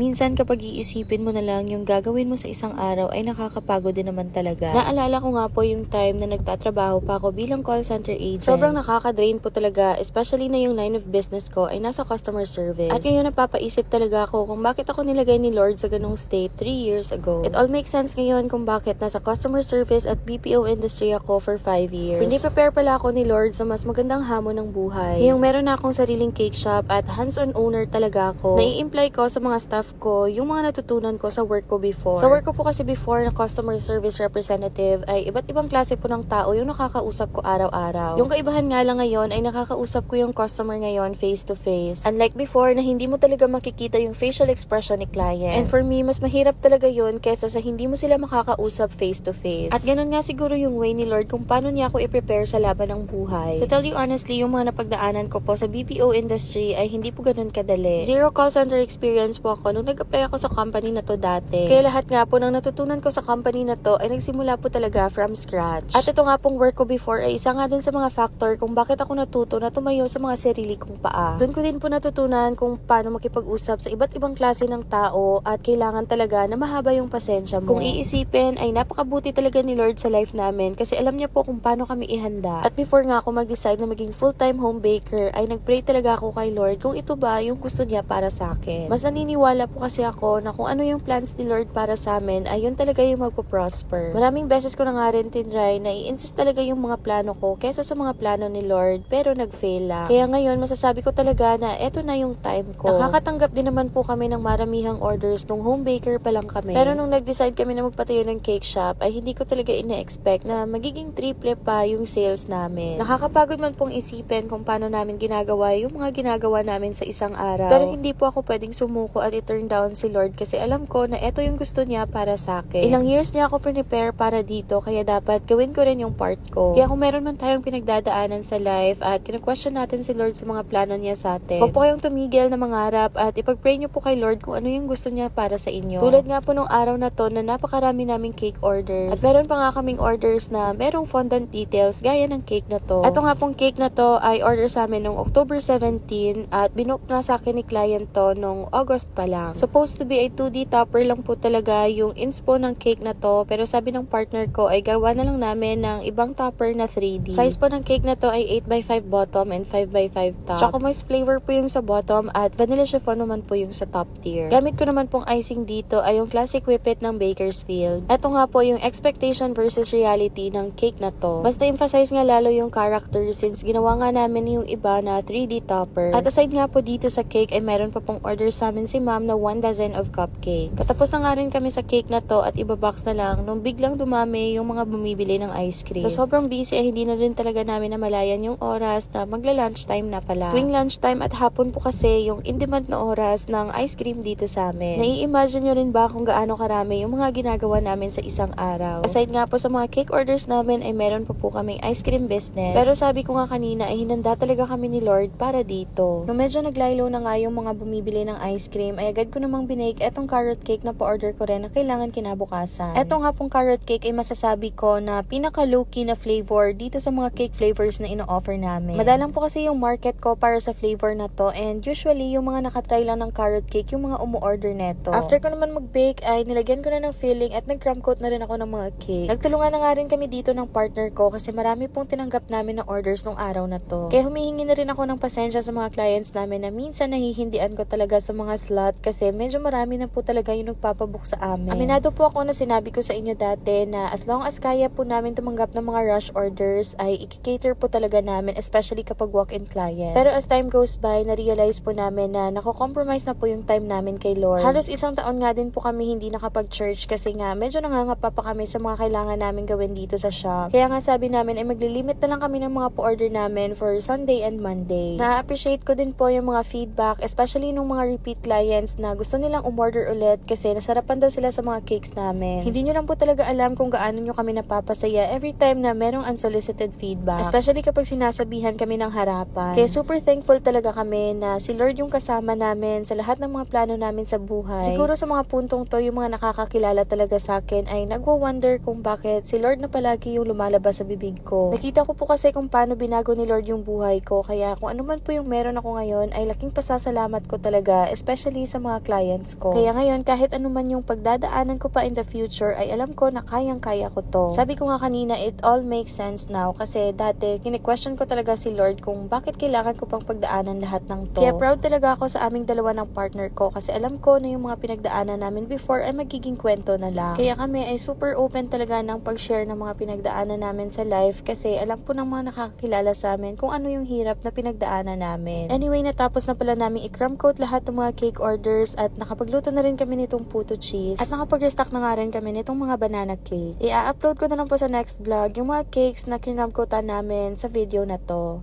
minsan kapag iisipin mo na lang yung gagawin mo sa isang araw ay nakakapagod din naman talaga. Naalala ko nga po yung time na nagtatrabaho pa ako bilang call center agent. Sobrang nakaka-drain po talaga, especially na yung line of business ko ay nasa customer service. At ngayon napapaisip talaga ako kung bakit ako nilagay ni Lord sa ganong state 3 years ago. It all makes sense ngayon kung bakit nasa customer service at BPO industry ako for 5 years. Hindi prepare pala ako ni Lord sa mas magandang hamon ng buhay. Yung meron na akong sariling cake shop at hands-on owner talaga ako. Nai-imply ko sa mga staff ko yung mga natutunan ko sa work ko before. Sa work ko po kasi before na customer service representative ay iba't ibang klase po ng tao yung nakakausap ko araw-araw. Yung kaibahan nga lang ngayon ay nakakausap ko yung customer ngayon face to face. Unlike before na hindi mo talaga makikita yung facial expression ni client. And for me, mas mahirap talaga yun kesa sa hindi mo sila makakausap face to face. At ganun nga siguro yung way ni Lord kung paano niya ako i-prepare sa laban ng buhay. To tell you honestly, yung mga napagdaanan ko po sa BPO industry ay hindi po ganun kadali. Zero call center experience po ako nung nag-apply ako sa company na to dati. Kaya lahat nga po ng natutunan ko sa company na to ay nagsimula po talaga from scratch. At ito nga pong work ko before ay isa nga din sa mga factor kung bakit ako natuto na tumayo sa mga sarili kong paa. Doon ko din po natutunan kung paano makipag-usap sa iba't ibang klase ng tao at kailangan talaga na mahaba yung pasensya mo. Kung iisipin ay napakabuti talaga ni Lord sa life namin kasi alam niya po kung paano kami ihanda. At before nga ako mag-decide na maging full-time home baker ay nag-pray talaga ako kay Lord kung ito ba yung gusto niya para sa akin. Mas naniniwala po kasi ako na kung ano yung plans ni Lord para sa amin ay yun talaga yung magpo-prosper. Maraming beses ko na nga rin tinry na i-insist talaga yung mga plano ko kesa sa mga plano ni Lord pero nag-fail lang. Kaya ngayon masasabi ko talaga na eto na yung time ko. Nakakatanggap din naman po kami ng maramihang orders nung home baker pa lang kami. Pero nung nag-decide kami na magpatayo ng cake shop ay hindi ko talaga ina-expect na magiging triple pa yung sales namin. Nakakapagod man pong isipin kung paano namin ginagawa yung mga ginagawa namin sa isang araw. Pero hindi po ako pwedeng sumuko at i-turn down si Lord kasi alam ko na eto yung gusto niya para sa akin. Ilang years niya ako prepare para dito kaya dapat gawin ko rin yung part ko. Kaya kung meron man tayong pinagdadaanan sa life at kina-question natin si Lord sa mga plano niya sa atin, huwag po kayong tumigil na mangarap at ipag-pray niyo po kay Lord kung ano yung gusto niya para sa inyo. Tulad nga po nung araw na to na napakarami naming cake orders. At meron pa nga kaming orders na merong fondant details gaya ng cake na to. Ito nga pong cake na to ay order sa amin nung October 17 at binook nga sa akin ni client to nung August pa lang. Supposed to be ay 2D topper lang po talaga yung inspo ng cake na to pero sabi ng partner ko ay gawa na lang namin ng ibang topper na 3D. Size po ng cake na to ay 8x5 bottom and 5x5 top. Choco moist flavor po yung sa bottom at vanilla chiffon naman po yung sa top tier. Gamit ko naman pong icing dito ay yung classic whippet ng Bakersfield. Ito nga po yung expectation versus reality ng cake na to. Basta emphasize nga lalo yung character since ginawa nga namin yung iba na 3D topper. At aside nga po dito sa cake ay meron pa pong order sa amin si ma'am na 1 dozen of cupcakes. Katapos na nga rin kami sa cake na to at ibabox na lang nung biglang dumami yung mga bumibili ng ice cream. So sobrang busy ay hindi na rin talaga namin namalayan yung oras na magla-lunchtime na pala. Tuwing lunchtime at hapon po kasi yung in-demand na oras ng ice cream dito sa amin. Nai-imagine nyo rin ba kung gaano karami yung mga ginagawa namin sa isang araw? Aside nga po sa mga cake orders namin ay meron pa po kaming ice cream business. Pero sabi ko nga kanina ay hinanda talaga kami ni Lord para dito. Nung medyo naglaylo na nga yung mga bumibili ng ice cream ay agad ko namang binake etong carrot cake na pa-order ko rin na kailangan kinabukasan. Eto nga pong carrot cake ay masasabi ko na pinaka low-key na flavor dito sa mga cake flavors na ino-offer namin. Madalang po kasi yung market ko para sa flavor na to and usually yung mga nakatry lang ng carrot cake yung mga umu-order neto. After ko naman mag-bake ay nilagyan ko na ng filling at nag-crumb coat na rin ako ng mga cakes. Nagtulungan na nga rin kami dito ng partner ko kasi marami pong tinanggap namin na orders nung araw na to. Kaya humihingi na rin ako ng pasensya sa mga clients namin na minsan nahihindian ko talaga sa mga slot kasi medyo marami na po talaga yung nagpapabook sa amin. Aminado po ako na sinabi ko sa inyo dati na as long as kaya po namin tumanggap ng mga rush orders ay i-cater po talaga namin especially kapag walk-in client. Pero as time goes by, na-realize po namin na nako-compromise na po yung time namin kay Lord. Halos isang taon nga din po kami hindi nakapag-church kasi nga medyo nangangapa pa kami sa mga kailangan namin gawin dito sa shop. Kaya nga sabi namin ay maglilimit na lang kami ng mga po-order namin for Sunday and Monday. Na-appreciate ko din po yung mga feedback, especially nung mga repeat clients na gusto nilang umorder ulit kasi nasarapan daw sila sa mga cakes namin. Hindi nyo lang po talaga alam kung gaano nyo kami napapasaya every time na merong unsolicited feedback. Especially kapag sinasabihan kami ng harapan. Kaya super thankful talaga kami na si Lord yung kasama namin sa lahat ng mga plano namin sa buhay. Siguro sa mga puntong to, yung mga nakakakilala talaga sa akin ay nagwo-wonder kung bakit si Lord na palagi yung lumalabas sa bibig ko. Nakita ko po kasi kung paano binago ni Lord yung buhay ko. Kaya kung ano man po yung meron ako ngayon ay laking pasasalamat ko talaga, especially sa mga mga clients ko. Kaya ngayon, kahit ano man yung pagdadaanan ko pa in the future, ay alam ko na kayang-kaya ko to. Sabi ko nga kanina, it all makes sense now kasi dati, kine-question ko talaga si Lord kung bakit kailangan ko pang pagdaanan lahat ng to. Kaya proud talaga ako sa aming dalawa ng partner ko kasi alam ko na yung mga pinagdaanan namin before ay magiging kwento na lang. Kaya kami ay super open talaga ng pag-share ng mga pinagdaanan namin sa life kasi alam po ng mga nakakakilala sa amin kung ano yung hirap na pinagdaanan namin. Anyway, natapos na pala namin i-crumb coat lahat ng mga cake orders at nakapagluto na rin kami nitong puto cheese at nakapag-restock na nga rin kami nitong mga banana cake. I-upload ko na lang po sa next vlog yung mga cakes na kinram coatan namin sa video na to.